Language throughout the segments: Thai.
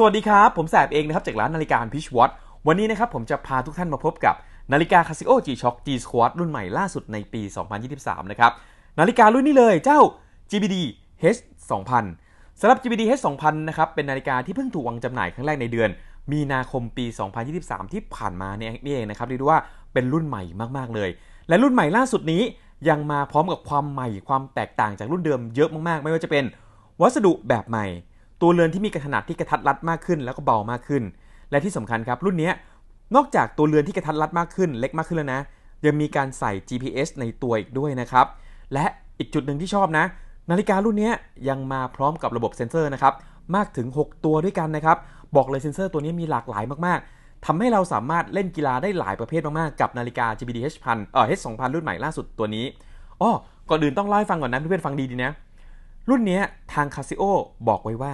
สวัสดีครับ ผมแสบเองนะครับจากร้านนาฬิกาพิชวอตวันนี้นะครับผมจะพาทุกท่านมาพบกับนาฬิกา Casio G-Shock G Squad รุ่นใหม่ล่าสุดในปี 2023 นะครับ นาฬิการุ่นนี้เลยเจ้า GBD H 2000สำหรับ GBD H 2000นะครับเป็นนาฬิกาที่เพิ่งถูกวางจำหน่ายครั้งแรกในเดือน มีนาคมปี 2023 ที่ผ่านมาเนี่ยนี่เองนะครับเรียกว่าเป็นรุ่นใหม่มากๆเลย และรุ่นใหม่ล่าสุดนี้ยังมาพร้อมกับความใหม่ความแตกต่างจากรุ่นเดิมเยอะมากๆ ไม่ว่าจะเป็นวัสดุแบบใหม่ ตัวเรือนที่มีขนาดที่กระทัดรัดมากขึ้นแล้วก็เบามากขึ้น และที่สำคัญครับรุ่นนี้นอกจากตัวเรือนที่กระทัดรัดมากขึ้น เล็กมากขึ้นแล้วนะยังมีการใส่ GPS ในตัวอีกด้วยนะครับ และอีกจุดหนึ่งที่ชอบนะ นาฬิการุ่นนี้ยังมาพร้อมกับระบบเซ็นเซอร์นะครับมากถึง 6 ตัวด้วยกันนะครับ บอกเลยเซ็นเซอร์ตัวนี้มีหลากหลายมากๆ ทำให้เราสามารถเล่นกีฬาได้หลายประเภทมากๆ กับนาฬิกา GBD H 1 0 0เอ่อ H 2 0 0 รุ่นใหม่ล่าสุดตัวนี้อ้อก่อนอื่นต้องเล่าให้ฟังก่อนนะเพื่อนๆฟังดีๆนะ รุ่นนี้ทาง Casio บอกไว้ว่า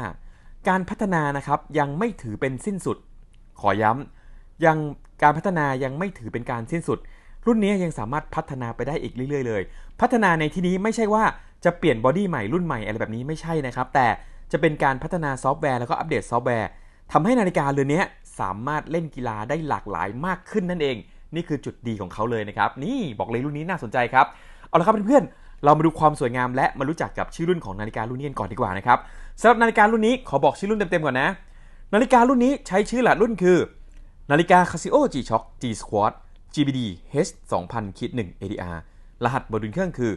การพัฒนานะครับยังไม่ถือเป็นสิ้นสุด ขอย้ำยังการพัฒนายังไม่ถือเป็นการสิ้นสุด รุ่นนี้ยังสามารถพัฒนาไปได้อีกเรื่อยๆเลย พัฒนาในที่นี้ไม่ใช่ว่าจะเปลี่ยนบอดี้ใหม่รุ่นใหม่อะไรแบบนี้ไม่ใช่นะครับ แต่จะเป็นการพัฒนาซอฟต์แวร์แล้วก็อัปเดตซอฟต์แวร์ทำให้นาฬิกาเรือนนี้สามารถเล่นกีฬาได้หลากหลายมากขึ้นนั่นเอง นี่คือจุดดีของเขาเลยนะครับ นี่บอกเลยรุ่นนี้น่าสนใจครับ เอาละครับเพื่อนๆ เรามาดูความสวยงามและมารู้จักกับชื่อรุ่นของนาฬิการุ่นนี้กันก่อนดีกว่านะครับ สำหรับนาฬิการุ่นนี้ขอบอกชื่อรุ่นเต็มๆก่อนนะ นาฬิการุ่นนี้ใช้ชื่อหลักรุ่นคือ นาฬิกา Casio G-Shock G Squad GBD H 2000คิด1 ADR รหัสบนดุลเครื่องคือ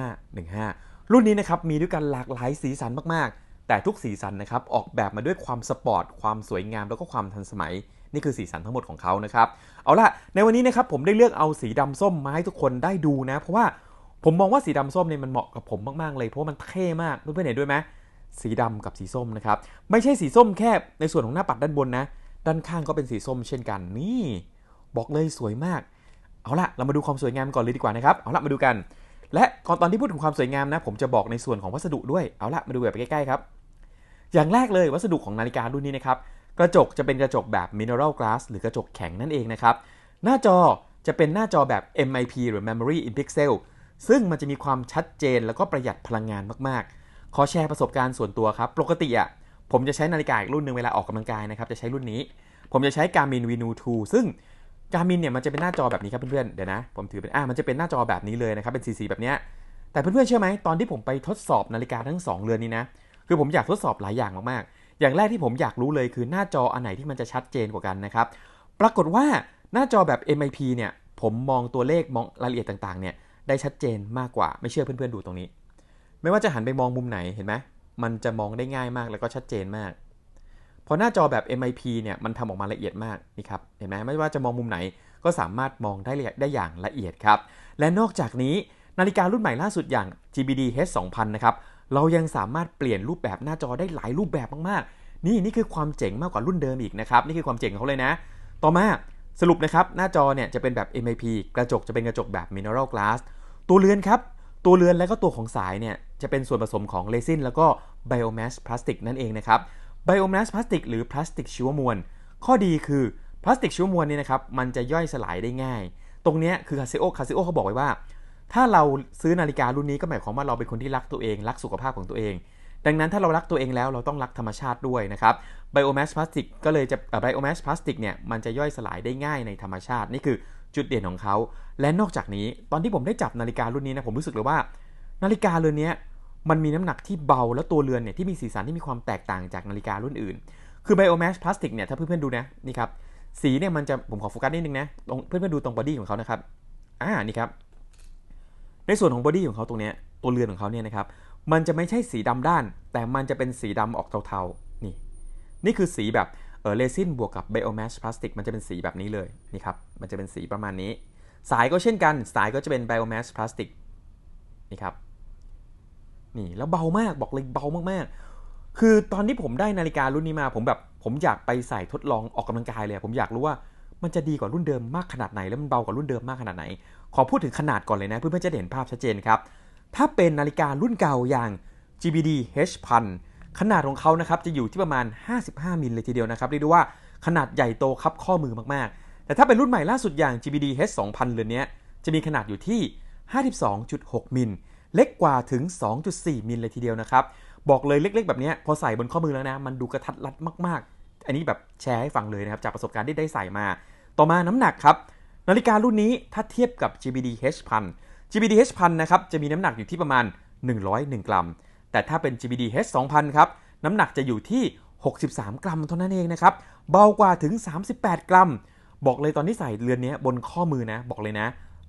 3515 รุ่นนี้นะครับมีด้วยกันหลากหลายสีสันมากๆ แต่ทุกสีสันนะครับออกแบบมาด้วยความสปอร์ตความสวยงามแล้วก็ความทันสมัยนี่คือสีสันทั้งหมดของเขานะครับ เอาล่ะ ในวันนี้นะครับผมได้เลือกเอาสีดำส้มมาให้ทุกคนได้ดูนะ เพราะว่าผมมองว่าสีดำส้มเนี่ยมันเหมาะกับผมมากๆเลย เพราะมันเท่มากเพื่อนๆเห็นด้วยไหม สีดำกับสีส้มนะครับ ไม่ใช่สีส้มแค่ในส่วนของหน้าปัดด้านบนนะ ด้านข้างก็เป็นสีส้มเช่นกันนี่ บอกเลยสวยมาก เอาละเรามาดูความสวยงามก่อนเลยดีกว่านะครับ เอาละมาดูกัน และก่อนตอนที่พูดถึงความสวยงามนะ ผมจะบอกในส่วนของวัสดุด้วย เอาละมาดูแบบใกล้ๆครับ อย่างแรกเลยวัสดุของนาฬิการุ่นนี้นะครับ กระจกจะเป็นกระจกแบบ mineral glass หรือกระจกแข็งนั่นเองนะครับ หน้าจอจะเป็นหน้าจอแบบ MIP หรือ memory in pixel ซึ่งมันจะมีความชัดเจนแล้วก็ประหยัดพลังงานมากๆ ขอแชร์ประสบการณ์ส่วนตัวครับ ปกติอะผมจะใช้นาฬิกาอีกรุ่นหนึ่งเวลาออกกำลังกายนะครับ จะใช้รุ่นนี้ ผมจะใช้ Garmin Venu 2 ซึ่ง Garmin เนี่ยมันจะเป็นหน้าจอแบบนี้ครับเพื่อนๆ เดี๋ยวนะ ผมถือเป็นอ่ามันจะเป็นหน้าจอแบบนี้เลยนะครับ เป็นสีๆแบบเนี้ย แต่เพื่อนๆเชื่อไหมตอนที่ผมไปทดสอบนาฬิกาทั้ง 2 เรือนนี้นะ คือผมอยากทดสอบหลายอย่างมากๆ อย่างแรกที่ผมอยากรู้เลยคือหน้าจออันไหนที่มันจะชัดเจนกว่ากันนะครับ ปรากฏว่าหน้าจอแบบ MIP เนี่ย ผมมองตัวเลขมองรายละเอียดต่างๆ เนี่ยได้ชัดเจนมากกว่า ไม่เชื่อเพื่อนๆดูตรงนี้ ไม่ว่าจะหันไปมองมุมไหนเห็นไหมมันจะมองได้ง่ายมากแล้วก็ชัดเจนมาก พอหน้าจอแบบ MIP เนี่ยมันทำออกมาละเอียดมากนี่ครับเห็นไหมไม่ว่าจะมองมุมไหนก็สามารถมองได้ได้อย่างละเอียดครับ และนอกจากนี้นาฬิการุ่นใหม่ล่าสุดอย่าง GBD H 2000นะครับเรายังสามารถเปลี่ยนรูปแบบหน้าจอได้หลายรูปแบบมากๆ นี่นี่คือความเจ๋งมากกว่ารุ่นเดิมอีกนะครับ นี่คือความเจ๋งของเขาเลยนะ ต่อมาสรุปนะครับ หน้าจอเนี่ยจะเป็นแบบ MIP กระจกจะเป็นกระจกแบบ mineral glass ตัวเรือนครับ ตัวเรือนและก็ตัวของสายเนี่ยจะเป็นส่วนผสมของเรซินแล้วก็ biomass พลาสติกนั่นเองนะครับ biomass พลาสติกหรือพลาสติกชีวมวล ข้อดีคือพลาสติกชีวมวลเนี่ยนะครับมันจะย่อยสลายได้ง่าย ตรงนี้คือคาซิโอคาซิโอเขาบอกไว้ว่า ถ้าเราซื้อนาฬิการุ่นนี้ก็หมายความว่าเราเป็นคนที่รักตัวเอง รักสุขภาพของตัวเอง ดังนั้นถ้าเรารักตัวเองแล้วเราต้องรักธรรมชาติด้วยนะครับ biomass พลาสติกก็เลยจะ biomass พลาสติกเนี่ยมันจะย่อยสลายได้ง่ายในธรรมชาตินี่คือ จุดเด่นของเขา และนอกจากนี้ตอนที่ผมได้จับนาฬิการุ่นนี้นะผมรู้สึกเลยว่า นาฬิกาเรือนนี้มันมีน้ำหนักที่เบาแล้วตัวเรือนเนี่ยที่มีสีสันที่มีความแตกต่างจากนาฬิการุ่นอื่น คือ biomass พลาสติกเนี่ยถ้าเพื่อนๆดูนะนี่ครับสีเนี่ยมันจะผมขอโฟกัสนิดนึงนะตรงเพื่อนๆดูตรงบอดี้ของเขานะครับอ่านี่ครับในส่วนของบอดี้ของเขาตรงนี้ตัวเรือนของเขาเนี่ยนะครับมันจะไม่ใช่สีดำด้าน แต่มันจะเป็นสีดำออกเทาๆนี่ นี่คือสีแบบ เออเรซินบวกกับไบโอแมสพลาสติกมันจะเป็นสีแบบนี้เลยนี่ครับมันจะเป็นสีประมาณนี้ สายก็เช่นกัน สายก็จะเป็นไบโอแมสพลาสติกนี่ครับนี่แล้วเบามากบอกเลยเบามากๆ คือตอนที่ผมได้นาฬิการุ่นนี้มา ผมแบบผมอยากไปใส่ทดลองออกกำลังกายเลย ผมอยากรู้ว่ามันจะดีกว่ารุ่นเดิมมากขนาดไหน แล้วมันเบากว่ารุ่นเดิมมากขนาดไหน ขอพูดถึงขนาดก่อนเลยนะ เพื่อนๆจะเห็นภาพชัดเจนครับ ถ้าเป็นนาฬิการุ่นเก่าอย่าง GBD H 1000 ขนาดของเขานะครับจะอยู่ที่ประมาณ 55 มิลเลยทีเดียวนะครับเรียกได้ว่าขนาดใหญ่โตครับข้อมือมากๆ แต่ถ้าเป็นรุ่นใหม่ล่าสุดอย่าง GBD H 2000เรือนนี้จะมีขนาดอยู่ที่ 52.6 มิล เล็กกว่าถึง 2.4 มิลเลยทีเดียวนะครับ บอกเลยเล็กๆ แบบนี้พอใส่บนข้อมือแล้วนะ มันดูกระทัดรัดมากๆ อันนี้แบบแชร์ให้ฟังเลยนะครับ จากประสบการณ์ที่ได้ใส่มา ต่อมาน้ำหนักครับ นาฬิการุ่นนี้ถ้าเทียบกับ GBD H 1 0 0 GBD H 1 0 0นะครับจะมีน้ำหนักอยู่ที่ประมาณ 101 กรัม แต่ถ้าเป็น GBD H 2 0 0 0 ครับ น้ำหนักจะอยู่ที่ 63 กรัมเท่านั้นเองนะครับ เบากว่าถึง 38 กรัม บอกเลยตอนที่ใส่เรือนนี้บนข้อมือนะ บอกเลยนะ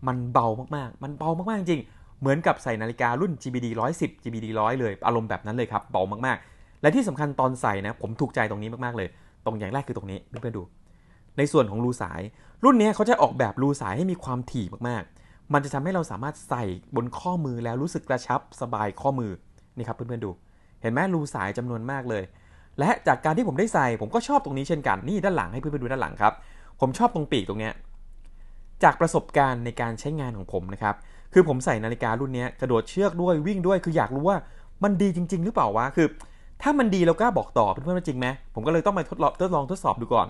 มันเบามากๆ มันเบามากๆจริง เหมือนกับใส่นาฬิการุ่น GBD 110 GBD 100 เลย อารมณ์แบบนั้นเลยครับ เบามากๆ และที่สำคัญตอนใส่นะ ผมถูกใจตรงนี้มากๆเลย ตรงอย่างแรกคือตรงนี้เพื่อนๆดู ในส่วนของรูสาย รุ่นนี้เขาจะออกแบบรูสายให้มีความถี่มากๆ มันจะทำให้เราสามารถใส่บนข้อมือแล้วรู้สึกกระชับสบายข้อมือ นี่ครับเพื่อนๆดู เห็นไหมรูสายจำนวนมากเลย และจากการที่ผมได้ใส่ผมก็ชอบตรงนี้เช่นกันนี่ด้านหลังให้เพื่อนๆดูด้านหลังครับ ผมชอบตรงปีกตรงเนี้ยจากประสบการณ์ในการใช้งานของผมนะครับคือผมใส่นาฬิการุ่นนี้กระโดดเชือกด้วยวิ่งด้วย คืออยากรู้ว่ามันดีจริง ๆ หรือเปล่าวะคือ ถ้ามันดีเรากล้าบอกต่อเพื่อนๆว่าจริงไหมผมก็เลยต้องไปทดลองทดลองทดสอบดูก่อน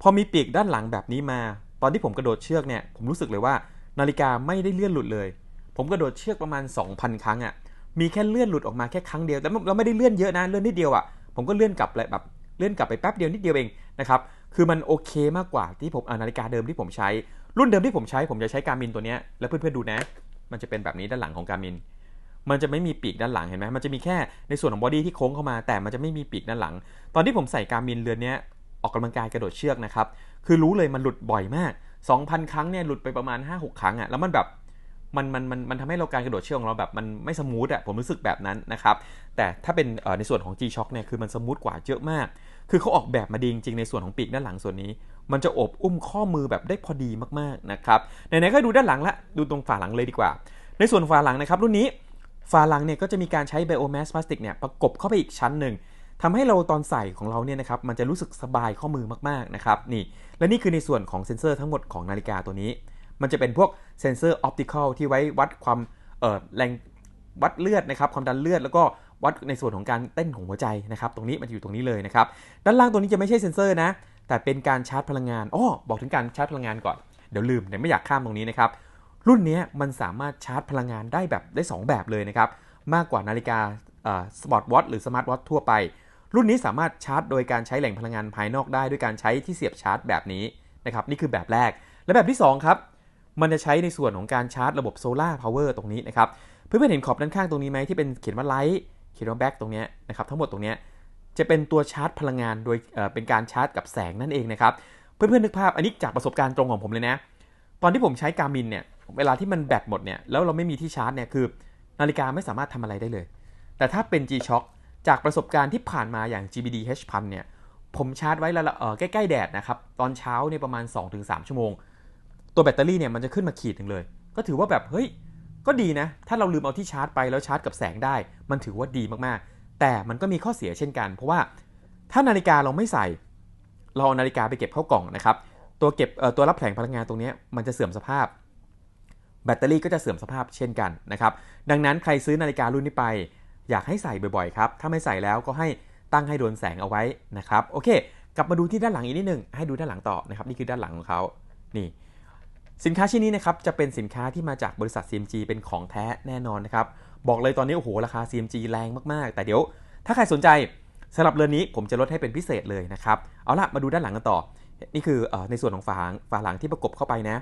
พอมีปีกด้านหลังแบบนี้มา ตอนที่ผมกระโดดเชือกเนี่ยผมรู้สึกเลยว่า นาฬิกาไม่ได้เลื่อนหลุดเลย ผมกระโดดเชือกประมาณ 2,000 ครั้งอะ่ะ มีแค่เลื่อนหลุดออกมาแค่ครั้งเดียวแต่เราไม่ได้เลื่อนเยอะนะเลื่อนนิดเดียวอะ่ะผมก็เลื่อนกลับเลยแบบเลื่อนกลับไปแป๊บเดียวนิดเดียวเองนะครับคือมันโอเคมากกว่าที่ผมนาฬิกาเดิมที่ผมใช้ รุ่นเดิมที่ผมใช้ ผมจะใช้การมินตัวนี้แล้วเพื่อนๆดูนะ มันจะเป็นแบบนี้ด้านหลังของการมินมันจะไม่มีปีกด้านหลังเห็นไหมมันจะมีแค่ในส่วนของบอดี้ที่โค้งเข้ามาแต่มันจะไม่มีปีกด้านหลัง ตอนที่ผมใส่การมินเรือนนี้ออกกำลังกายกระโดดเชือกนะครับคือรู้เลยมันหลุดบ่อยมาก 2,000 ครั้งเนี่ยหลุดไปประมาณ 5-6 ครั้งอะ่ะแล้วมันแบบ มันมันมันมันทำให้เราการกระโดดเชือกของเราแบบมันไม่สมูทอะผมรู้สึกแบบนั้นนะครับแต่ถ้าเป็นในส่วนของ G-Shock เนี่ยคือมันสมูทกว่าเยอะมาก คือเขาออกแบบมาดีจริงๆในส่วนของปีกด้านหลังส่วนนี้ มันจะอบอุ้มข้อมือแบบได้พอดีมากๆนะครับไหนๆก็ดูด้านหลังละดูตรงฝาหลังเลยดีกว่า ในส่วนฝาหลังนะครับรุ่นนี้ฝาหลังเนี่ยก็จะมีการใช้ไบโอแมสพลาสติกเนี่ยประกบเข้าไปอีกชั้นหนึ่งทำให้เราตอนใส่ของเราเนี่ยนะครับมันจะรู้สึกสบายข้อมือมากๆนะครับนี่และนี่คือในส่วนของเซ็นเซอร์ทั้งหมดของนาฬิกาตัวนี้ มันจะเป็นพวกเซนเซอร์ออปติคอลที่ไว้วัดความเออแรงวัดเลือดนะครับความดันเลือดแล้วก็วัดในส่วนของการเต้นของหัวใจนะครับ ตรงนี้มันอยู่ตรงนี้เลยนะครับ ด้านล่างตัวนี้จะไม่ใช่เซ็นเซอร์นะ แต่เป็นการชาร์จพลังงานอ๋อบอกถึงการชาร์จพลังงานก่อน เดี๋ยวลืมเดี๋ยวไม่อยากข้ามตรงนี้นะครับ รุ่นนี้มันสามารถชาร์จพลังงานได้แบบได้ 2 แบบเลยนะครับ มากกว่านาฬิกาสปอร์ตวอทหรือสมาร์ทวอททั่วไป รุ่นนี้สามารถชาร์จโดยการใช้แหล่งพลังงานภายนอกได้ด้วยการใช้ที่เสียบชาร์จแบบนี้นะครับ นี่คือแบบแรก และแบบที่2ครับ มันจะใช้ในส่วนของการชาร์จระบบโซลาร์พาวเวอร์ตรงนี้นะครับ เพื่อนๆเห็นขอบด้านข้างตรงนี้ไหมที่เป็นเขียนว่าไลท์เขียนว่าแบ็กตรงนี้นะครับทั้งหมดตรงนี้จะเป็นตัวชาร์จพลังงานโดยเเป็นการชาร์จกับแสงนั่นเองนะครับ เพื่อนๆนึกภาพอันนี้จากประสบการณ์ตรงของผมเลยนะ ตอนที่ผมใช้การมินเนี่ยเวลาที่มันแบตหมดเนี่ยแล้วเราไม่มีที่ชาร์จเนี่ยคือนาฬิกาไม่สามารถทำอะไรได้เลย แต่ถ้าเป็น G-Shock จากประสบการณ์ที่ผ่านมาอย่าง GBD H 1 0 0เนี่ยผมชาร์จไว้แล้วใกล้ๆแดดนะครับตอนเช้าเนี่ยประมาณ 2-3 ชั่วโมง ตัวแบตเตอรี่เนี่ยมันจะขึ้นมาขีดหนึ่งเลย ก็ถือว่าแบบเฮ้ยก็ดีนะ ถ้าเราลืมเอาที่ชาร์จไปแล้วชาร์จกับแสงได้ มันถือว่าดีมากๆ แต่มันก็มีข้อเสียเช่นกัน เพราะว่าถ้านาฬิกาเราไม่ใส่ เราเอานาฬิกาไปเก็บเข้ากล่องนะครับ ตัวเก็บตัวรับแสงพลังงานตรงนี้มันจะเสื่อมสภาพ แบตเตอรี่ก็จะเสื่อมสภาพเช่นกันนะครับ ดังนั้นใครซื้อนาฬิการุ่นนี้ไป อยากให้ใส่บ่อยๆครับ ถ้าไม่ใส่แล้วก็ให้ตั้งให้โดนแสงเอาไว้นะครับ โอเค กลับมาดูที่ด้านหลังอีกนิดนึง ให้ดูด้านหลังต่อนะครับ นี่คือด้านหลังของเขานี่ สินค้าชิ้นนี้นะครับจะเป็นสินค้าที่มาจากบริษัท CMG เป็นของแท้แน่นอนนะครับบอกเลยตอนนี้โอ้โหราคา CMG แรงมากๆ แต่เดี๋ยว ถ้าใครสนใจสำหรับเรือนนี้ผมจะลดให้เป็นพิเศษเลยนะครับเอาละมาดูด้านหลังกันต่อ นี่คืออในส่วนของฝาฝาหลังที่ประกบเข้าไปนะ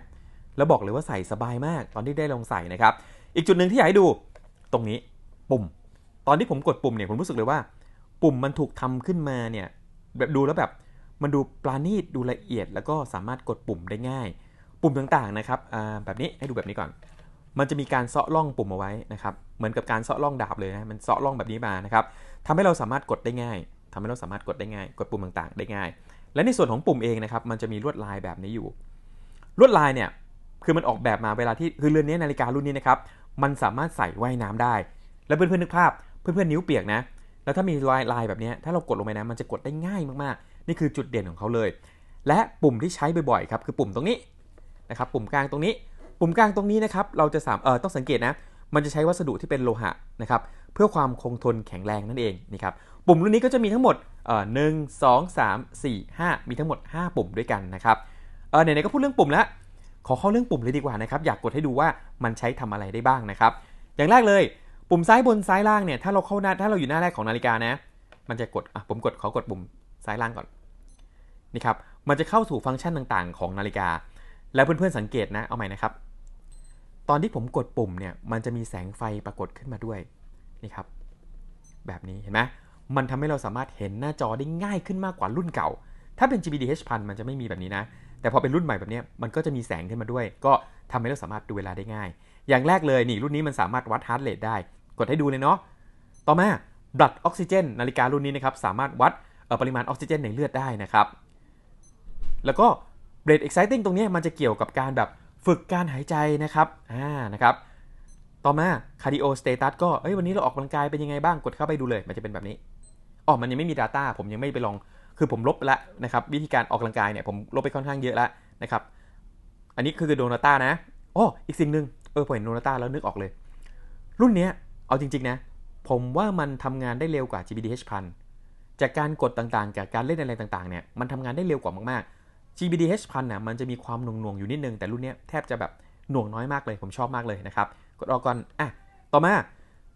แล้วบอกเลยว่าใส่สบายมากตอนที่ได้ลองใส่นะครับอีกจุดหนึ่งที่อยากให้ดูตรงนี้ปุ่ม ตอนที่ผมกดปุ่มเนี่ยผมรู้สึกเลยว่า ปุ่มมันถูกทำขึ้นมาเนี่ยแบบดูแล้วแบบมันดูปราณีตดูละเอียด แล้วก็สามารถกดปุ่มได้ง่าย ปุ่มต่างๆนะครับแบบนี้ให้ดูแบบนี้ก่อน มันจะมีการเซาะล่องปุ่มเอาไว้นะครับเหมือนกับการเซาะล่องดาบเลยนะมันเซาะล่องแบบนี้มานะครับทำให้เราสามารถกดได้ง่ายทำให้เราสามารถกดได้ง่าย กดปุ่มต่างๆ ได้ง่าย และในส่วนของปุ่มเองนะครับมันจะมีลวดลายแบบนี้อยู่ ลวดลายเนี่ยคือมันออกแบบมาเวลาที่คือเรือนนี้นาฬิการุ่นนี้นะครับมันสามารถใส่ว่ายน้ำได้ แล้วเพื่อนๆนึกภาพเพื่อนๆนิ้วเปียกนะแล้วถ้ามีลายลายแบบนี้ถ้าเรากดลงไปนะมันจะกดได้ง่ายมากๆ นี่คือจุดเด่นของเขาเลย และปุ่มที่ใช้บ่อยๆครับคือปุ่มตรงนี้ นะครับปุ่มกลางตรงนี้ ปุ่มกลางตรงนี้นะครับเราจะสามเออต้องสังเกตนะมันจะใช้วัสดุที่เป็นโลหะนะครับเพื่อความคงทนแข็งแรงนั่นเองนี่ครับปุ่มรุ่นนี้ก็จะมีทั้งหมดเออหนึ่งสองสามสี่ห้ามีทั้งหมด 5 ปุ่มด้วยกันนะครับเออไหนๆก็พูดเรื่องปุ่มแล้วขอเข้าเรื่องปุ่มเลยดีกว่านะครับอยากกดให้ดูว่ามันใช้ทำอะไรได้บ้างนะครับอย่างแรกเลย ปุ่มซ้ายบนซ้ายล่างเนี่ยถ้าเราเข้าหน้าถ้าเราอยู่หน้าแรกของนาฬิกานะ มันจะกดอะผมกดขอกดปุ่มซ้ายล่างก่อนนี่ครับมันจะเข้าสู่ฟังก์ชันต่างๆ ของนาฬิกา แล้วเพื่อนๆสังเกตนะ เอาใหม่นะครับ ตอนที่ผมกดปุ่มเนี่ยมันจะมีแสงไฟปรากฏขึ้นมาด้วยนี่ครับ แบบนี้เห็นไหมมันทำให้เราสามารถเห็นหน้าจอได้ง่ายขึ้นมากกว่ารุ่นเก่า ถ้าเป็น GBDH พันมันจะไม่มีแบบนี้นะ แต่พอเป็นรุ่นใหม่แบบนี้มันก็จะมีแสงขึ้นมาด้วย ก็ทำให้เราสามารถดูเวลาได้ง่าย อย่างแรกเลยนี่รุ่นนี้มันสามารถวัดฮาร์ดเรทได้ กดให้ดูเลยเนาะ ต่อมา blood oxygen นาฬิการุ่นนี้นะครับสามารถวัดปริมาณออกซิเจนในเลือดได้นะครับ แล้วก็ breath exciting ตรงนี้มันจะเกี่ยวกับการแบบฝึกการหายใจนะครับอ่านะครับต่อมา cardio status ก็เอ้ยวันนี้เราออกกำลังกายเป็นยังไงบ้างกดเข้าไปดูเลย มันจะเป็นแบบนี้อ๋อมันยังไม่มี Data ผมยังไม่ไปลองคือผมลบแล้วนะครับวิธีการออกกำลังกายเนี่ยผมลบไปค่อนข้างเยอะแล้วนะครับอันนี้คือโดนาต้านะอ๋ออีกสิ่งหนึ่งเออผมเห็นโดนาต้าแล้วนึกออกเลย รุ่นเนี้ยเอาจริง ๆ นะ ผมว่ามันทำงานได้เร็วกว่า GBDH พันจากการกดต่างๆจากการเล่นอะไรต่างๆเนี่ยมันทำงานได้เร็วกว่ามากๆ GBDH พันน่ะมันจะมีความหน่วงๆอยู่นิดนึง แต่รุ่นเนี้ยแทบจะแบบหน่วงน้อยมากเลย ผมชอบมากเลยนะครับ กดออกก่อนอะต่อมา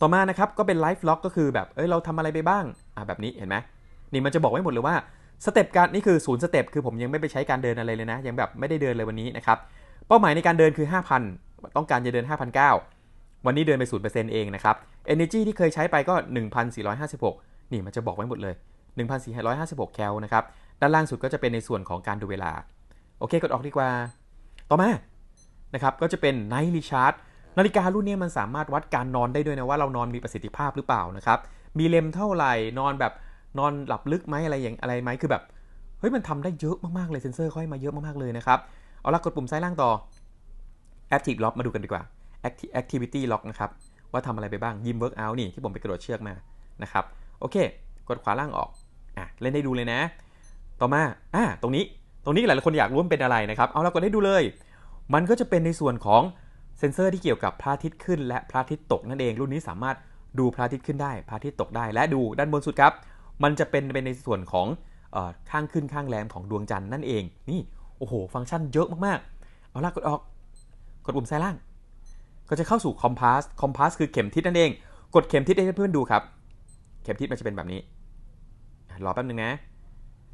ต่อมานะครับก็เป็นไลฟ์ล็อกก็คือแบบเอ้ยเราทำอะไรไปบ้างอะแบบนี้เห็นไหมนี่มันจะบอกไว้หมดเลยว่าสเต็ปการนี่คือศูนย์สเต็ปคือผมยังไม่ไปใช้การเดินอะไรเลยนะ ยังแบบไม่ได้เดินเลยวันนี้นะครับเป้าหมายในการเดินคือ 5,000 ต้องการจะเดิน5,900วันนี้เดินไป0%เองนะครับ Energy ที่เคยใช้ไปก็ 1,456 นี่มันจะบอกไว้หมดเลย 1,456 แคลนะครับ ด้านล่างสุดก็จะเป็นในส่วนของการดูเวลา โอเค กดออกดีกว่า ต่อมา นะครับ ก็จะเป็น Night Recharge นาฬิการุ่นนี้มันสามารถวัดการนอนได้ด้วยนะว่าเรานอนมีประสิทธิภาพหรือเปล่านะครับ มีเลมเท่าไหร่ นอนแบบนอนหลับลึกไหมอะไรอย่างอะไรไหมคือแบบ เฮ้ย มันทำได้เยอะมากๆเลย เซนเซอร์ค่อยมาเยอะมากๆเลยนะครับ เอาละกดปุ่มซ้ายล่างต่อ Active Lock มาดูกันดีกว่า Activity Lock นะครับ ว่าทำอะไรไปบ้าง ยิม Workout นี่ที่ผมไปกระโดดเชือกมา นะครับ โอเค กดขวาล่างออก อะ เล่นได้ดูเลยนะ ต่อมาอะตรงนี้ ตรงนี้หลายๆคนอยากรู้มันเป็นอะไรนะครับ เอาละกดให้ดูเลย มันก็จะเป็นในส่วนของเซนเซอร์ที่เกี่ยวกับพระอาทิตย์ขึ้น และพระอาทิตย์ตกนั่นเอง รุ่นนี้สามารถดูพระอาทิตย์ขึ้นได้ พระอาทิตย์ตกได้ และดูด้านบนสุดครับ มันจะเป็นเป็นในส่วนของข้างขึ้นข้างแรมของดวงจันทร์นั่นเอง นี่ โอ้โห ฟังก์ชันเยอะมากๆ เอาละกดออก กดปุ่มซ้ายล่าง ก็จะเข้าสู่คอมพาส คอมพาสคือเข็มทิศนั่นเอง กดเข็มทิศให้เพื่อนๆดูครับ เข็มทิศมันจะเป็นแบบนี้ รอแป๊บนึงนะ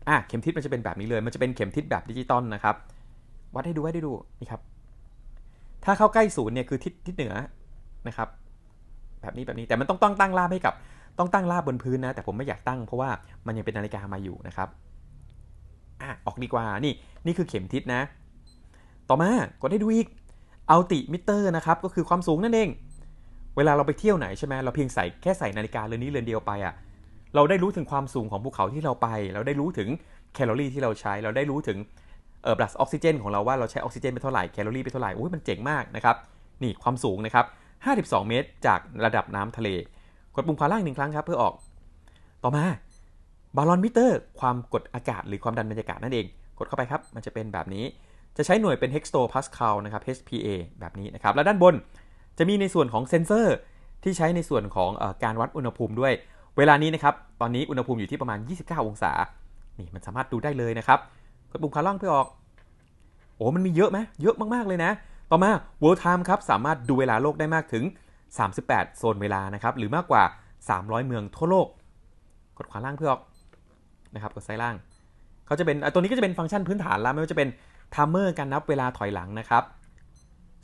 อะเข็มทิศมันจะเป็นแบบนี้เลย มันจะเป็นเข็มทิศแบบดิจิตอลนะครับ วัดให้ดูให้ดูนี่ครับ ถ้าเข้าใกล้ศูนย์เนี่ยคือทิศทิศเหนือนะครับ แบบนี้แบบนี้แต่มันต้องต้องตั้งราบให้กับ ต้องตั้งราบบนพื้นนะ แต่ผมไม่อยากตั้งเพราะว่ามันยังเป็นนาฬิกามาอยู่นะครับอะออกดีกว่านี่นี่คือเข็มทิศนะ ต่อมากดให้ดูอีกอัลติมิเตอร์นะครับก็คือความสูงนั่นเอง เวลาเราไปเที่ยวไหนใช่ไหมเราเพียงใส่แค่ใส่นาฬิกาเรือนนี้เรือนเดียวไปอะ่ะ เราได้รู้ถึงความสูงของภูเขาที่เราไป เราได้รู้ถึงแคลอรี่ที่เราใช้ เราได้รู้ถึงเออบลัสออกซิเจนของเราว่าเราใช้ออกซิเจนไปเท่าไหร่แคลอรี่ไปเท่าไหร่โอ้ยมันเจ๋งมากนะครับนี่ความสูงนะครับ 52 เมตรจากระดับน้ำทะเล กดปุ่มขวาล่างหนึ่งครั้งครับเพื่อออก ต่อมาบาลอนมิเตอร์ ความกดอากาศหรือความดันบรรยากาศนั่นเอง กดเข้าไปครับ มันจะเป็นแบบนี้ จะใช้หน่วยเป็น hectopascal นะครับ HPA แบบนี้นะครับ แล้วด้านบนจะมีในส่วนของเซนเซอร์ที่ใช้ในส่วนของอการวัดอุณหภูมิด้วย เวลานี้นะครับ ตอนนี้อุณหภูมิอยู่ที่ประมาณ 29 องศา นี่มันสามารถดูได้เลยนะครับกดปุ่มขวาล่างเพื่อออก โอ้มันมีเยอะไหมเยอะมาก ๆ เลยนะ ต่อมา World Time ครับ สามารถดูเวลาโลกได้มากถึง 38 โซนเวลานะครับ หรือมากกว่า 300 เมืองทั่วโลก กดขวาล่างเพื่อออกนะครับ กดซ้ายล่าง เขาจะเป็น ตัวนี้ก็จะเป็นฟังก์ชันพื้นฐานแล้ว ไม่ว่าจะเป็นทามเมอร์การนับเวลาถอยหลังนะครับ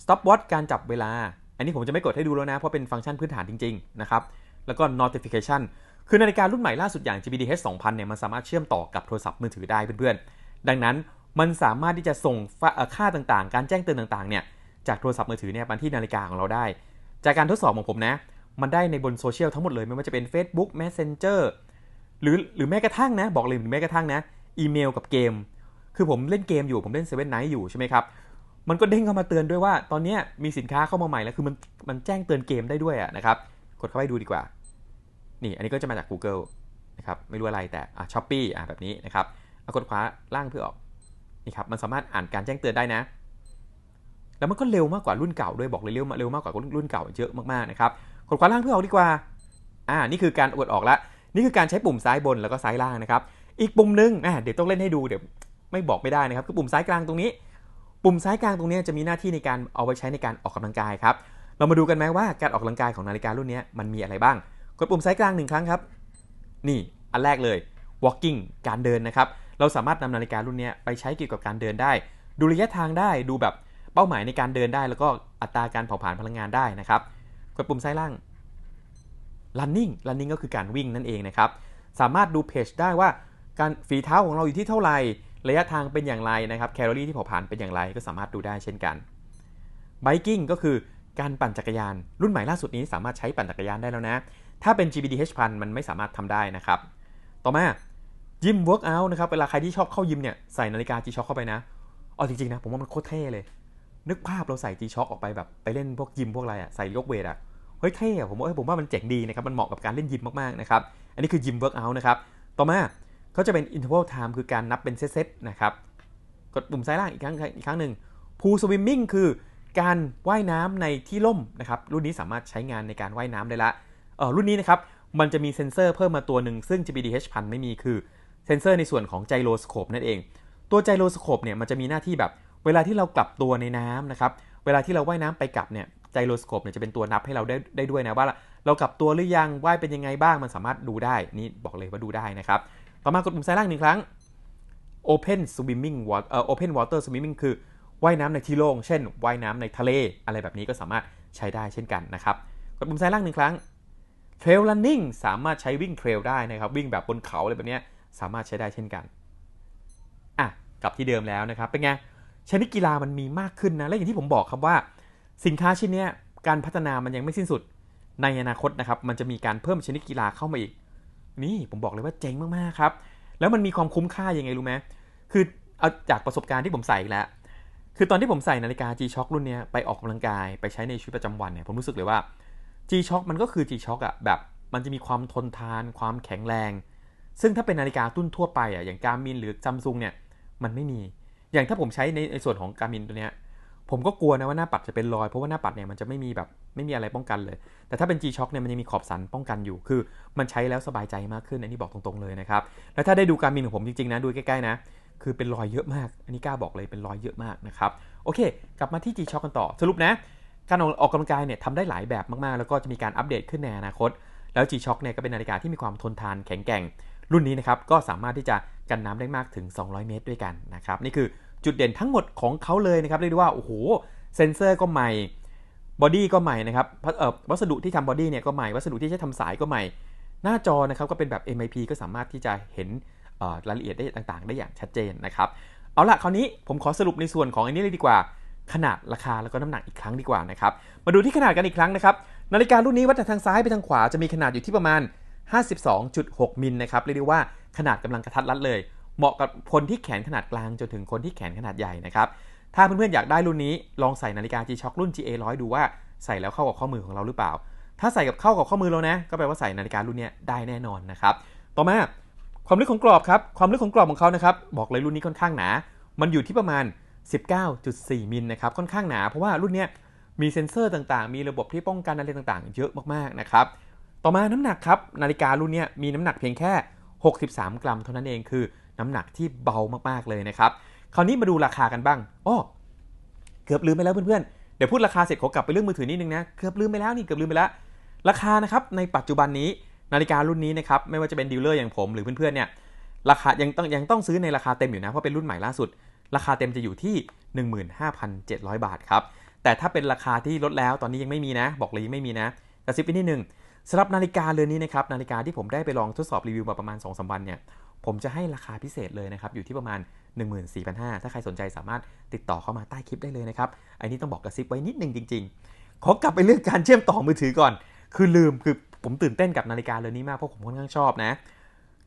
stop watch การจับเวลา อันนี้ผมจะไม่กดให้ดูแล้วนะ เพราะเป็นฟังก์ชันพื้นฐานจริง ๆ นะครับ แล้วก็ notification คือนาฬิการุ่นใหม่ล่าสุดอย่าง GBDH 2000 เนี่ย มันสามารถเชื่อมต่อกับโทรศัพท์มือถือได้เพื่อนๆ ดังนั้นมันสามารถที่จะส่งค่าต่างๆ การแจ้งเตือนต่างๆ เนี่ย จากโทรศัพท์มือถือเนี่ยมาที่นาฬิกาของเราได้ จากการทดสอบของผมนะ มันได้ในบนโซเชียลทั้งหมดเลย ไม่ว่าจะเป็น Facebook Messenger หรือหรือแม้กระทั่งนะ บอกเลยหรือแม้กระทั่งนะ อีเมลกับเกม คือผมเล่นเกมอยู่ ผมเล่นเซเว่นไนท์อยู่ใช่ไหมครับ มันก็เด้งเข้ามาเตือนด้วยว่า ตอนนี้มีสินค้าเข้ามาใหม่แล้ว คือมันมันแจ้งเตือนเกมได้ด้วยะนะครับ กดเข้าไปดูดีกว่า นี่อันนี้ก็จะมาจาก Google นะครับไม่รู้อะไรแต่ช้อปปี้อะแบบนี้นะครับเอากดขวาล่างเพื่อออกนี่ครับมันสามารถอ่านการแจ้งเตือนได้นะ แล้วมันก็เร็วมากกว่ารุ่นเก่าด้วยบอกเลยเร็วเร็วมากกว่ารุ่นเก่าเยอะมากๆนะครับกดขวาล่างเพื่อออกดีกว่าอ่านี่คือการอวดออกละนี่คือการใช้ปุ่มซ้ายบนแล้วก็ซ้ายล่างนะครับ อีกปุ่มหนึ่งอ่าเดี๋ยวต้องเล่นให้ดูเดี๋ยวไม่บอกไม่ได้นะครับคือปุ่มซ้ายกลางตรงนี้ ปุ่มซ้ายกลางตรงนี้จะมีหน้าที่ในการเอาไว้ใช้ในการออกกำลังกายครับเรามาดูกันไหมว่าการออกกำลังกายของนาฬิการุ่นนี้มันมีอะไรบ้าง กดปุ่มซ้ายกลางหนึ่งครั้งครับ นี่อันแรกเลย walking การเดินนะครับ เราสามารถนำนาฬิการุ่นนี้ไปใช้เกี่ยวกับการเดินได้ ดูระยะทางได้ดูแบบเป้าหมายในการเดินได้ แล้วก็อัตราการเผาผลาญพลังงานได้นะครับ กดปุ่มซ้ายล่าง running running ก็คือการวิ่งนั่นเองนะครับ สามารถดูเพจได้ว่าการฝีเท้าของเราอยู่ที่เท่าไหร่ระยะทางเป็นอย่างไรนะครับแคลอรี่ที่เผาผลาญเป็นอย่างไรก็สามารถดูได้เช่นกัน biking ก็คือการปั่นจักรยาน รุ่นใหม่ล่าสุดนี้สามารถใช้ปั่นจักรยานได้แล้วนะ ถ้าเป็น GBDH พันมันไม่สามารถทำได้นะครับ ต่อมายิมเวิร์กอัลนะครับ เวลาใครที่ชอบเข้ายิมเนี่ยใส่นาฬิกา G-Shock เข้าไปนะเอาจริงๆนะ ผมว่ามันโคตรเท่เลย นึกภาพเราใส่ G-Shock ออกไปแบบไปเล่นพวกยิมพวกอะไรอะใส่ยกเวทอะเฮ้ยเท่อะผมว่าผมว่ามันเจ๋งดีนะครับ มันเหมาะกับการเล่นยิมมากๆนะครับ อันนี้คือยิมเวิร์กอัลนะครับ ต่อมาก็จะเป็น interval time คือการนับเป็นเซตๆนะครับ กดปุ่มซ้ายล่างอีกครั้งอีกครั้งหนึ่ง pool swimming คือการว่ายน้ำในที่ร่มนะครับ รุ่นนี้สามารถใช้งานในการว่ายน้ำได้ละ รุ่นนี้นะครับมันจะมีเซ็นเซอร์เพิ่มมาตัวหนึ่งซึ่ง GBDH พันไม่มีคือเซ็นเซอร์ในส่วนของไจโรสโคปนั่นเอง ตัวไจโรสโคปเนี่ยมันจะมีหน้าที่แบบเวลาที่เรากลับตัวในน้ำนะครับเวลาที่เราว่ายน้ำไปกลับเนี่ยไจโรสโคปเนี่ยจะเป็นตัวนับให้เราได้ได้ด้วยนะว่าเรากลับตัวหรือยังว่ายเป็นยังไงบ้างมันสามารถดูได้นี่บอกเลยว่าดูได้นะครับต่อมากดปุ่มซ้ายล่างหนึ่งครั้ง Open Swimming Water เอ่อ Open Water Swimming คือว่ายน้ำในที่โล่งเช่นว่ายน้ำในทะเล อะไรแบบนี้ก็สามารถใช้ได้เช่นกันนะครับกดปุ่มซ้ายล่างหนึ่งครั้ง Trail Running สามารถใช้วิ่งเทรลได้นะครับ วิ่งแบบบนเขาอะไรแบบนี้สามารถใช้ได้เช่นกันอะกลับที่เดิมแล้วนะครับเป็นไงชนิดกีฬามันมีมากขึ้นนะและอย่างที่ผมบอกครับว่า สินค้าชิ้นนี้การพัฒนามันยังไม่สิ้นสุดในอนาคตนะครับมันจะมีการเพิ่มชนิดกีฬาเข้ามาอีก นี่ผมบอกเลยว่าเจ๋งมากๆครับ แล้วมันมีความคุ้มค่ายังไงรู้ไหมคือเอาจากประสบการณ์ที่ผมใส่แล้ว คือตอนที่ผมใส่นาฬิกา G-Shock รุ่นนี้ไปออกกำลังกายไปใช้ในชีวิตประจำวันเนี่ยผมรู้สึกเลยว่า G-Shock มันก็คือ G-Shock อะแบบมันจะมีความทนทาน ความแข็งแรง ซึ่งถ้าเป็นนาฬิกาตุ้นทั่วไปอะอย่างการมินหรือซัมซุงเนี่ยมันไม่มี อย่างถ้าผมใช้ในในส่วนของการมินตัวเนี้ยผมก็กลัวนะว่าหน้าปัดจะเป็นรอยเพราะว่าหน้าปัดเนี่ยมันจะไม่มีแบบไม่มีอะไรป้องกันเลย แต่ถ้าเป็น G-Shock เนี่ยมันยังมีขอบสันป้องกันอยู่ คือมันใช้แล้วสบายใจมากขึ้น อันนี้บอกตรงๆเลยนะครับ แล้วถ้าได้ดูการมินของผมจริงๆนะดูใกล้ๆนะ คือเป็นรอยเยอะมาก อันนี้กล้าบอกเลยเป็นรอยเยอะมากนะครับ โอเค กลับมาที่ G-Shock กันต่อ สรุปนะ การออกกำลังกายเนี่ยทำได้หลายแบบมากๆ แล้วก็จะมีการอัปเดตขึ้นในอนาคต แล้ว G-Shock เนี่ยก็เป็นนาฬิกาที่มีความทนทานแข็งแกร่ง รุ่นนี้นะครับก็สามารถที่จะกันน้ำได้มากถึง 200 เมตรด้วยกันนะครับนี่คือจุดเด่นทั้งหมดของเขาเลยนะครับเรียกได้ว่าโอ้โหเซนเซอร์ก็ใหม่บอดี้ก็ใหม่นะครับวัสดุที่ทำบอดี้เนี่ยก็ใหม่วัสดุที่ใช้ทำสายก็ใหม่ หน้าจอนะครับก็เป็นแบบ MIP ก็สามารถที่จะเห็นรายละเอียดได้ต่างๆ ได้อย่างชัดเจนนะครับเอาละคราวนี้ผมขอสรุปในส่วนของอันนี้เลยดีกว่า ขนาดราคาแล้วก็น้ำหนักอีกครั้งดีกว่านะครับ มาดูที่ขนาดกันอีกครั้งนะครับ นาฬิการุ่นนี้วัดจากทางซ้ายไปทางขวาจะมีขนาดอยู่ที่ประมาณ 52.6 มิลนะครับ เรียกได้ว่าขนาดกำลังกระทัดรัดเลย เหมาะกับคนที่แขนขนาดกลางจนถึงคนที่แขนขนาดใหญ่นะครับ ถ้าเพื่อนๆอยากได้รุ่นนี้ลองใส่นาฬิกา G-Shock รุ่น GA100 ดูว่าใส่แล้วเข้ากับข้อมือของเราหรือเปล่า ถ้าใส่กับเข้ากับข้อมือเรานะ ก็แปลว่าใส่นาฬิการุ่นนี้ได้แน่นอนนะครับ ต่อมาความลึกของกรอบครับ ความลึกของกรอบของเขานะครับ บอกเลยรุ่นนี้ค่อนข้างหนา มันอยู่ที่ประมาณ 19.4 มิลนะครับ ค่อนข้างหนา เพราะว่ารุ่นนี้มีเซ็นเซอร์ต่างๆ มีระบบที่ป้องกันอะไรต่างๆ เยอะมากๆ นะครับ ต่อมาน้ำหนักครับ นาฬิการุ่นนี้มีน้ำหนักเพียงแค่ 63 กรัมเท่านั้นเอง คือน้ำหนักที่เบามากๆ เลยนะครับ คราวนี้มาดูราคากันบ้าง อ้อ เกือบลืมไปแล้วเพื่อนๆ เดี๋ยวพูดราคาเสร็จขอกลับไปเรื่องมือถือนิดนึงนะ เกือบลืมไปแล้วนี่ เกือบลืมไปแล้ว ราคานะครับ ในปัจจุบันนี้นาฬิการุ่นนี้นะครับ ไม่ว่าจะเป็นดีลเลอร์อย่างผมหรือเพื่อนๆ เนี่ย ราคายังต้องยังต้องซื้อในราคาเต็มอยู่นะ เพราะเป็นรุ่นใหม่ล่าสุด ราคาเต็มจะอยู่ที่ 15,700 บาทครับ แต่ถ้าเป็นราคาที่ลดแล้วตอนนี้ยังไม่มีนะ บอกเลยยังไม่มีนะกระซิบไปนิดนึงสำหรับนาฬิกาเรือนนี้นะครับนาฬิกาที่ผมได้ไปลองทดสอบรีวิวมาประมาณ2-3วันเนี่ยผมจะให้ราคาพิเศษเลยนะครับอยู่ที่ประมาณ 14,500 ถ้าใครสนใจสามารถติดต่อเข้ามาใต้คลิปได้เลยนะครับอันนี้ต้องบอกกระซิบไว้นิดนึงจริง ๆ ขอกลับไปเรื่องการเชื่อมต่อมือถือก่อน คือลืมคือผมตื่นเต้นกับนาฬิกาเรือนนี้มากเพราะผมค่อนข้างชอบนะ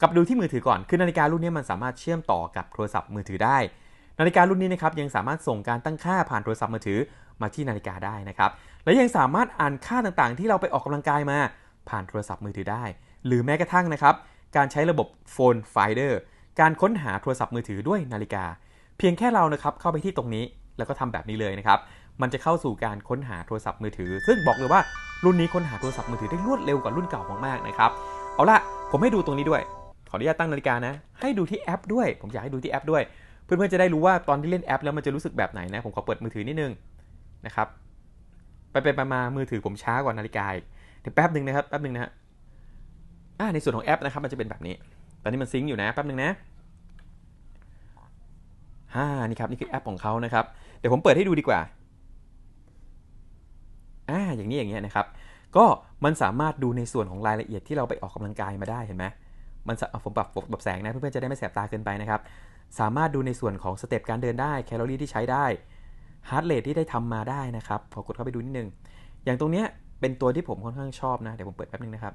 กลับดูที่มือถือก่อนคือนาฬิการุ่นนี้มันสามารถเชื่อมต่อกับโทรศัพท์มือถือได้ นาฬิการุ่นนี้นะครับยังสามารถส่งการตั้งค่าผ่านโทรศัพท์มือถือมาที่นาฬิกาได้นะครับ และยังสามารถอ่านค่าต่างๆ ที่เราไปออกกำลังกายมาผ่านโทรศัพท์มือถือได้ หรือแม้กระทั่งนะครับ การใช้ระบบ Phone Finder การค้นหาโทรศัพท์มือถือด้วยนาฬิกา เพียงแค่เรานะครับเข้าไปที่ตรงนี้แล้วก็ทำแบบนี้เลยนะครับ มันจะเข้าสู่การค้นหาโทรศัพท์มือถือ ซึ่งบอกเลยว่ารุ่นนี้ค้นหาโทรศัพท์มือถือได้รวดเร็วกว่ารุ่นเก่ามากๆนะครับ เอาละผมให้ดูตรงนี้ด้วย ขออนุญาตตั้งนาฬิกานะ ให้ดูที่แอปด้วย ผมอยากให้ดูที่แอปด้วย เพื่อนๆจะได้รู้ว่าตอนที่เล่นแอป แล้วมันจะรู้สึกแบบไหนนะผมขอเปิดมือถือนิดนึงนะครับไปไปมามือถือผมช้ากว่านาฬิกาเดี๋ยวแป๊บหนึ่งนะครับแป๊บหนึ่งนะฮะอ่าในส่วนของแอปนะครับมันจะเป็นแบบนี้ ตอนนี้มันซิงค์อยู่นะแป๊บหนึ่งนะฮ่านี่ครับนี่คือแอปของเขานะครับเดี๋ยวผมเปิดให้ดูดีกว่าอ่าอย่างนี้อย่างเงี้ยนะครับ ก็มันสามารถดูในส่วนของรายละเอียดที่เราไปออกกำลังกายมาได้เห็นไหมมันผมปรับแบบแสงนะเพื่อนๆจะได้ไม่แสบตาเกินไปนะครับ สามารถดูในส่วนของสเต็ปการเดินได้แคลอรี่ที่ใช้ได้ฮาร์ดเรทที่ได้ทำมาได้นะครับพอกดเข้าไปดูนิดนึง อย่างตรงเนี้ยเป็นตัวที่ผมค่อนข้างชอบนะ เดี๋ยวผมเปิดแป๊บนึงนะครับ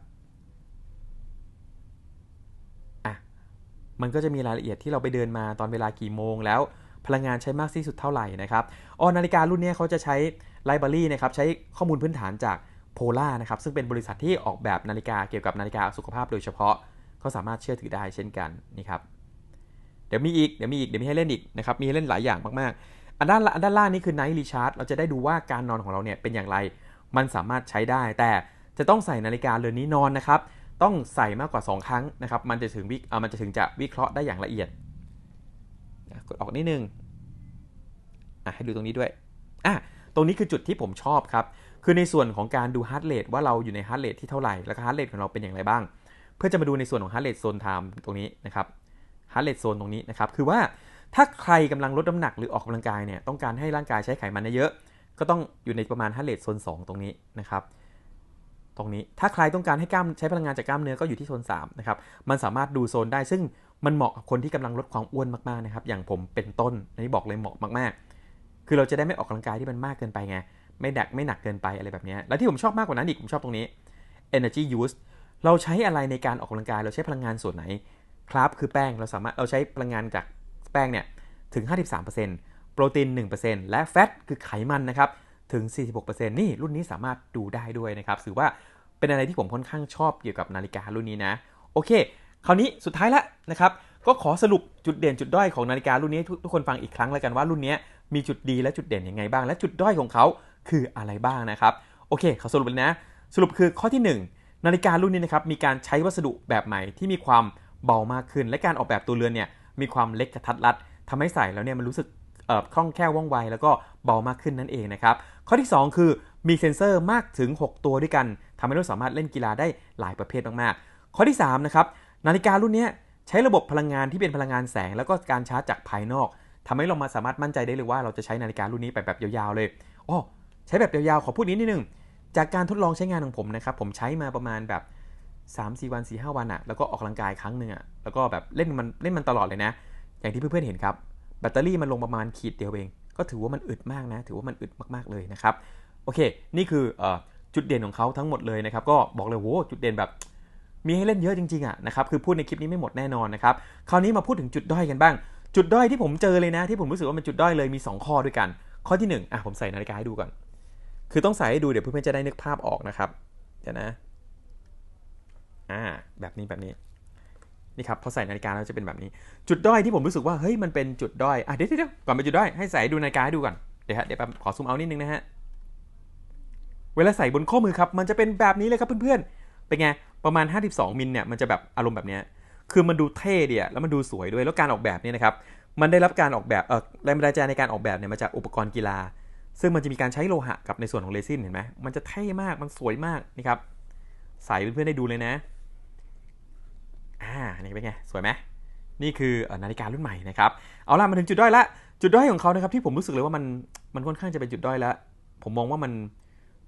อะมันก็จะมีรายละเอียดที่เราไปเดินมาตอนเวลากี่โมง แล้วพลังงานใช้มากที่สุดเท่าไหร่นะครับอ๋อนาฬิการุ่นนี้เขาจะใช้ไลบรารีนะครับ ใช้ข้อมูลพื้นฐานจากโพล่านะครับ ซึ่งเป็นบริษัทที่ออกแบบนาฬิกาเกี่ยวกับนาฬิกาสุขภาพโดยเฉพาะเขาสามารถเชื่อถือได้เช่นกันนี่ครับ เดี๋ยวมีอีก เดี๋ยวมีอีก เดี๋ยวมีให้เล่นอีกนะครับ มีให้เล่นหลายอย่างมากๆ อันด้านอันด้านล่างนี่คือ Night Recharge เราจะได้ดูว่าการนอนของเราเนี่ยเป็นอย่างไร มันสามารถใช้ได้ แต่จะต้องใส่นาฬิกาเรือนนี้นอนนะครับ ต้องใส่มากกว่า 2 ครั้งนะครับ มันจะถึงวิอ่ามันจะถึงจะวิเคราะห์ได้อย่างละเอียด กดออกนิดนึง อะให้ดูตรงนี้ด้วย อะ ตรงนี้คือจุดที่ผมชอบครับ คือในส่วนของการดูฮาร์ดเรทว่าเราอยู่ในฮาร์ดเรทที่เท่าไหร่ แล้วก็ฮาร์ดเรทของเราเป็นอย่างไรบ้าง เพื่อจะมาดูในส่วนของฮาร์ดเรทโซนไทม์ตรงนี้นะครับ ฮาร์ดเรทโซนตรงนี้นะครับ คือว่าถ้าใครกำลังลดน้ำหนักหรือออกกำลังกายเนี่ยต้องการให้ร่างกายใช้ไขมันเยอะ ก็ต้องอยู่ในประมาณฮาร์ดเรทโซน2 ตรงนี้นะครับตรงนี้ถ้าใครต้องการให้กล้ามใช้พลังงานจากกล้ามเนื้อก็อยู่ที่โซน3นะครับมันสามารถดูโซนได้ซึ่งมันเหมาะกับคนที่กำลังลดความอ้วนมากๆนะครับอย่างผมเป็นต้นนนี้บอกเลยเหมาะมากๆ คือเราจะได้ไม่ออกกำลังกายที่มันมากเกินไปไงไม่ดักไม่หนักเกินไปอะไรแบบนี้แล้วที่ผมชอบมากกว่านั้นอีกผมชอบตรงนี้ energy use เราใช้อะไรในการออกกำลังกายเราใช้พลังงานส่วนไหน ครับคือแป้งเราสามารถเราใช้พลังงานจากแป้งเนี่ยถึง 53%โปรตีน 1%และแฟตคือไขมันนะครับถึง 46%นี่รุ่นนี้สามารถดูได้ด้วยนะครับถือว่าเป็นอะไรที่ผมค่อนข้างชอบเกี่ยวกับนาฬิการุ่นนี้นะ โอเค คราวนี้สุดท้ายแล้วนะครับ ก็ขอสรุปจุดเด่นจุดด้อยของนาฬิการุ่นนี้ทุกคนฟังอีกครั้งแล้วกันว่ารุ่นนี้มีจุดดีและจุดเด่นยังไงบ้าง และจุดด้อยของเขาคืออะไรบ้างนะครับ โอเคเขาสรุปเลยนะ สรุปคือข้อที่ 1 นาฬิการุ่นนี้นะครับมีการใช้วัสดุแบบใหม่ที่มีความ เบามากขึ้น และการออกแบบตัวเรือนเนี่ยมีความเล็กกระทัดรัดทำให้ใส่แล้วเนี่ยมันรู้สึกคล่องแคล่วว่องไว แล้วก็เบามากขึ้นนั่นเองนะครับข้อที่ 2 คือมีเซ็นเซอร์มากถึง 6 ตัวด้วยกันทำให้เราสามารถเล่นกีฬาได้หลายประเภทมากๆ ข้อที่3นะครับนาฬิการุ่นนี้ใช้ระบบพลังงานที่เป็นพลังงานแสง แล้วก็การชาร์จจากภายนอกทำให้เรามาสามารถมั่นใจได้เลยว่าเราจะใช้นาฬิการุ่นนี้ไปแบบยาวๆเลยอ๋อใช้แบบยาวๆขอพูดนิดนึงจากการทดลองใช้งานของผมนะครับผมใช้มาประมาณแบบ 3 4วัน4 5วันอะแล้วก็ออกกำลังกายครั้งหนึ่งอะแล้วก็แบบเล่นมันเล่นมันตลอดเลยนะ อย่างที่เพื่อนๆเห็นครับแบตเตอรี่มันลงประมาณขีดเดียวเอง ก็ถือว่ามันอึดมากนะ ถือว่ามันอึดมากๆเลยนะครับโอเค นี่คืออจุดเด่นของเขาทั้งหมดเลยนะครับ ก็บอกเลยโว้จุดเด่นแบบมีให้เล่นเยอะจริงๆอะนะครับคือพูดในคลิปนี้ไม่หมดแน่นอนนะครับคราวนี้มาพูดถึงจุดด้อยกันบ้าง จุดด้อยที่ผมเจอเลยนะ ที่ผมรู้สึกว่ามันจุดด้อยเลยมี 2 ข้อด้วยกัน ข้อที่1อะผมใส่นาฬิกาให้ดูก่อน คือต้องใส่ให้ดูเดี๋ยวเพื่อนๆจะได้นึกภาพออกนะครับเดี๋ยวนะ อ่าแบบนี้แบบนี้นี่ครับพอใส่นาฬิกาแล้วจะเป็นแบบนี้ จุดด้อยที่ผมรู้สึกว่าเฮ้ยมันเป็นจุดด้อยอะเดี๋ยวเดี๋ยวก่อนเป็นจุดด้อยให้ใส่ดูนาฬิกาให้ดูก่อนเดี๋ยวฮะเดี๋ยวขอซูมเอานิดนึงนะฮะเวลาใส่บนข้อมือครับ มันจะเป็นแบบนี้เลยครับเพื่อนๆเป็นไงประมาณ 52มิลเนี่ยมันจะแบบอารมณ์แบบนี้คือมันดูเท่ดีอะแล้วมันดูสวยด้วยแล้วการออกแบบเนี่ยนะครับมันได้รับการออกแบบเออแรงบันดาลใจในการออกแบบเนี่ยมาจากอุปกรณ์กีฬา ซึ่งมันจะมีการใช้โลหะกับในส่วนของเรซินเห็นไหมมันจะเท่มากมันสวยมากนี่ครับใส่เพื่อนๆได้ดูเลยนะ อ่านี่เป็นไง สวยไหมนี่คือนาฬิการุ่นใหม่นะครับ เอาล่ะมาถึงจุดด้อยละ จุดด้อยของเขานะครับที่ผมรู้สึกเลยว่ามันมันค่อนข้างจะเป็นจุดด้อยแล้ว ผมมองว่ามัน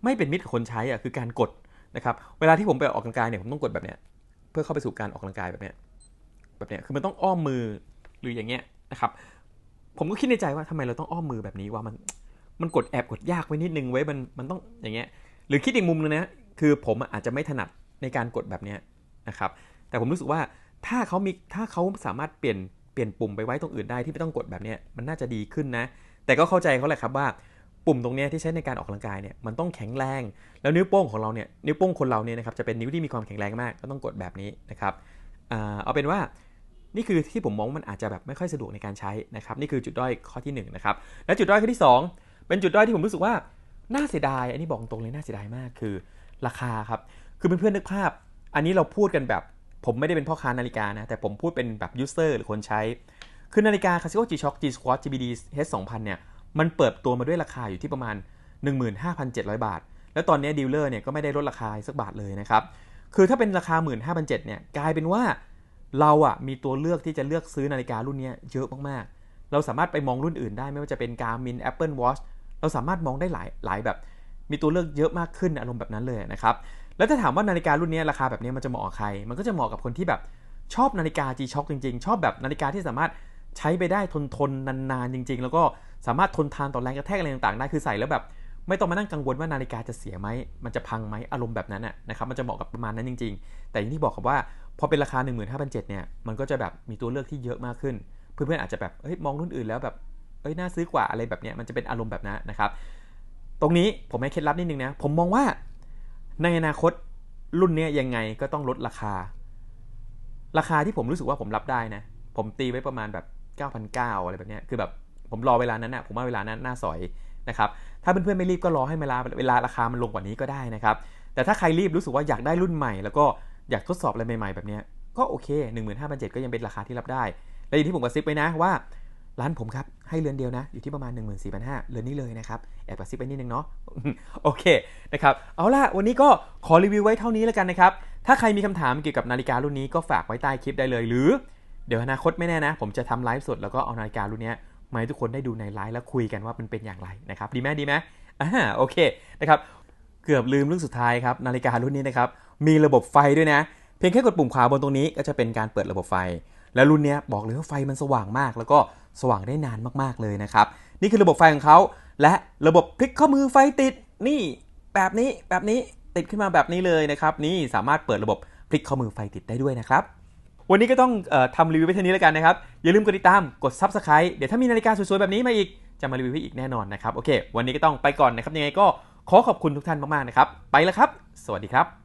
ไม่เป็นมิตรกับคนใช้อะคือการกดนะครับ เวลาที่ผมไปออกกำลังกายเนี่ยผมต้องกดแบบเนี้ยเพื่อเข้าไปสู่การออกกำลังกายแบบเนี้ยแบบเนี้ยคือมันต้องอ้อมมือหรืออย่างเงี้ยนะครับ ผมก็คิดในใจว่าทำไมเราต้องอ้อมมือแบบนี้ว่ามันมันกดแอบกดยากไว้นิดนึงไว้มันมันต้องอย่างเงี้ยหรือคิดอีกมุมนึงนะคือผมอาจจะไม่ถนัดในการกดแบบเนี้ยนะครับ แต่ผมรู้สึกว่าถ้าเขามีถ้าเขาสามารถเปลี่ยนเปลี่ยนปุ่มไปไว้ตรงอื่นได้ที่ไม่ต้องกดแบบนี้มันน่าจะดีขึ้นนะ แต่ก็เข้าใจเขาแหละครับว่า ปุ่มตรงนี้ที่ใช้ในการออกกำลังกายเนี่ยมันต้องแข็งแรง แล้วนิ้วโป้งของเราเนี่ยนิ้วโป้งคนเราเนี่ยนะครับจะเป็นนิ้วที่มีความแข็งแรงมากก็ต้องกดแบบนี้นะครับเอาเป็นว่านี่คือที่ผมมองมันอาจจะแบบไม่ค่อยสะดวกในการใช้นะครับนี่คือจุดด้อยข้อที่1นะครับและจุดด้อยข้อที่ 2 เป็นจุดด้อยที่ผมรู้สึกว่าน่าเสียดาย อันนี้บอกตรงเลยน่าเสียดายมากคือราคาครับคือเพื่อนๆนึกภาพ อันนี้เราพูดกันแบบ ผมไม่ได้เป็นพ่อค้านาฬิกานะ แต่ผมพูดเป็นแบบยูเซอร์หรือคนใช้ คือนาฬิกา Casio G-Shock G Squat GBD H 2000 เนี่ย มันเปิดตัวมาด้วยราคาอยู่ที่ประมาณ 15,700 บาท แล้วตอนนี้ดีลเลอร์เนี่ยก็ไม่ได้ลดราคาสักบาทเลยนะครับ คือถ้าเป็นราคา 15,700เนี่ย กลายเป็นว่าเราอะมีตัวเลือกที่จะเลือกซื้อนาฬิการุ่นนี้เยอะมากๆ เราสามารถไปมองรุ่นอื่นได้ไม่ว่าจะเป็น Garmin Apple Watch เราสามารถมองได้หลายหลายแบบ มีตัวเลือกเยอะมากขึ้นอารมณ์แบบนั้นเลยนะครับ แล้วถ้าถามว่านาฬิการุ่นนี้ราคาแบบนี้มันจะเหมาะกับใคร มันก็จะเหมาะกับคนที่แบบชอบนาฬิกา G-Shock จริง ๆ ชอบแบบนาฬิกาที่สามารถใช้ไปได้ทนทนนานๆจริง ๆ แล้วก็สามารถทนทานต่อแรงกระแทกอะไรต่างๆได้คือใส่แล้วแบบไม่ต้องมานั่งกังวลว่านาฬิกาจะเสียไหม มันจะพังไหม อารมณ์แบบนั้นนะครับ มันจะเหมาะกับประมาณนั้นจริง ๆ แต่อย่างที่บอกครับว่าพอเป็นราคา 15,700เนี่ย มันก็จะแบบมีตัวเลือกที่เยอะมากขึ้น เพื่อนๆอาจจะแบบ เฮ้ย มองรุ่นอื่นแล้วแบบ เอ้ย น่าซื้อกว่าอะไรแบบเนี้ย มันจะเป็นอารมณ์แบบนั้นนะครับ ตรงนี้ผมให้เคล็ดลับนิดนึงนะ ผมมองว่า ในอนาคตรุ่นเนี้ยังไงก็ต้องลดราคา ราคาที่ผมรู้สึกว่าผมรับได้นะ ผมตีไว้ประมาณแบบ 9,900 อะไรแบบเนี้ยคือแบบผมรอเวลานั้นนะผมว่าเวลานั้นน่าสอยนะครับถ้าเพื่อนๆไม่รีบก็รอให้เวลาเวลาราคามันลงกว่านี้ก็ได้นะครับ แต่ถ้าใครรีบรู้สึกว่าอยากได้รุ่นใหม่ แล้วก็อยากทดสอบอะไรใหม่ๆแบบเนี้ยก็โอเค 15,700ก็ยังเป็นราคาที่รับได้ และอย่างที่ผมกระซิบไปนะว่า ร้านผมครับ ให้เรือนเดียวนะ อยู่ที่ประมาณ 14,500เรือนนี้เลยนะครับ แอบกระซิบไปนิดนึงเนาะโอเคนะครับ เอาล่ะ วันนี้ก็ขอรีวิวไว้เท่านี้แล้วกันนะครับ ถ้าใครมีคำถามเกี่ยวกับนาฬิการุ่นนี้ก็ฝากไว้ใต้คลิปได้เลย หรือ เดี๋ยวอนาคตไม่แน่นะ ผมจะทำไลฟ์สดแล้วก็เอานาฬิการุ่นนี้มาให้ทุกคนได้ดูในไลฟ์แล้วคุยกันว่ามันเป็นอย่างไรนะครับดีไหมดีไหมอ่าโอเคนะครับเกือบลืมเรื่องสุดท้ายครับนาฬิการุ่นนี้นะครับมีระบบไฟด้วยนะ เพียงแค่กดปุ่มขวาบนตรงนี้ก็จะเป็นการเปิดระบบไฟ แล้วรุ่นนี้บอกเลยว่าไฟมันสว่างมาก แล้วก็ สว่างได้นานมากๆเลยนะครับ นี่คือระบบไฟของเขาและระบบพลิกข้อมือไฟติดนี่แบบนี้แบบนี้ติดขึ้นมาแบบนี้เลยนะครับ นี่สามารถเปิดระบบพลิกข้อมือไฟติดได้ด้วยนะครับ วันนี้ก็ต้องออทำรีวิวไปเท่านี้แล้วกันนะครับ อย่าลืมกดติดตามกด Subscribe เดี๋ยวถ้ามีนาฬิกาสวยๆแบบนี้มาอีกจะมารีวิวให้อีกแน่นอนนะครับโอเค วันนี้ก็ต้องไปก่อนนะครับยังไงก็ขอขอบคุณทุกท่านมากๆนะครับ ไปแล้วครับ สวัสดีครับ